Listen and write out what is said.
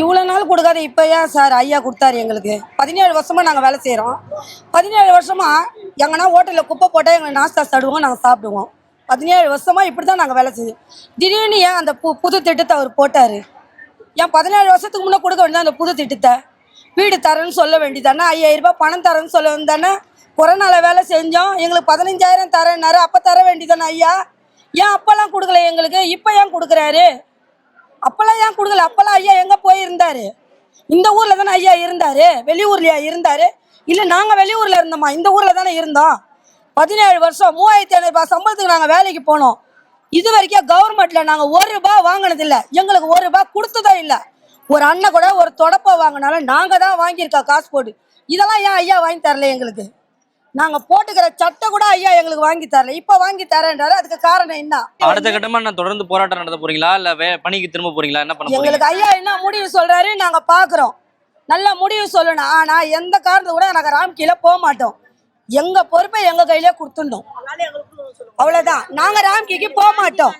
இவ்வளோ நாள் கொடுக்காத இப்போ ஏன் சார் ஐயா கொடுத்தாரு எங்களுக்கு? பதினேழு வருஷமாக நாங்கள் வேலை செய்கிறோம் பதினேழு வருஷமாக எங்கன்னா ஹோட்டலில் குப்பை போட்டால் எங்களை நாஸ்தா சாடுவோம் நாங்கள் சாப்பிடுவோம். பதினேழு வருஷமாக இப்படி தான் நாங்கள் வேலை செய்யும் திடீர்னு ஏன் அந்த பு புது திட்டத்தை அவர் போட்டார்? ஏன் பதினேழு வருஷத்துக்கு முன்னே கொடுக்க வேண்டியது அந்த புது திட்டத்தை? வீடு தரேன்னு சொல்ல வேண்டியதானே ஐயாயிரரூபா பணம் தரேன்னு சொல்ல வேண்டியதானே கொரோனாவில் வேலை செஞ்சோம் எங்களுக்கு பதினஞ்சாயிரம் தரேன்னாரு அப்போ தர வேண்டியதானே ஐயா? ஏன் அப்போல்லாம் கொடுக்கல எங்களுக்கு? இப்போ ஏன் கொடுக்குறாரு? அப்போல்லாம் ஏன் கொடுக்கல? அப்போல்லாம் ஐயா எங்கே போயிருந்தாரு? இந்த ஊரில் தானே ஐயா இருந்தார்? வெளியூர்லையா இருந்தார்? இல்லை நாங்கள் வெளியூரில் இருந்தோமா? இந்த ஊரில் தானே இருந்தோம். பதினேழு வருஷம் மூவாயிரத்தி ஐநூறுபா சம்பளத்துக்கு நாங்கள் வேலைக்கு போனோம். இது வரைக்கும் கவர்மெண்ட்டில் நாங்கள் ஒரு ரூபாய் வாங்கினதில்லை. எங்களுக்கு ஒரு ரூபாய் கொடுத்ததும் இல்லை. ஒரு அண்ணன் கூட ஒரு தொடப்பை வாங்கினாலும் நாங்கள் தான் வாங்கியிருக்கோம் காசு போட்டு. இதெல்லாம் ஏன் ஐயா வாங்கி தரல எங்களுக்கு? நாங்கள் போட்டுக்கிற சட்டை கூட ஐயா எங்களுக்கு வாங்கி தரல. இப்போ வாங்கி தரேன்றாரு. அதுக்கு காரணம் என்ன? அடுத்த கட்டமா நான் தொடர்ந்து போராட்டம் நடத்த போறீங்களா? இல்ல பணிக்கு திரும்ப போறீங்களா? என்ன பண்ண எங்களுக்கு ஐயா என்ன முடிவு சொல்றாரு? நாங்க பாக்குறோம். நல்ல முடிவு சொல்லணும். ஆனா எந்த காரணத்து கூட நாங்க ராம்கீழ போக மாட்டோம். எங்க பொறுப்பை எங்க கையிலே கொடுத்துட்டோம் அவ்வளவுதான். நாங்க ராம்கிக்கு போக மாட்டோம்.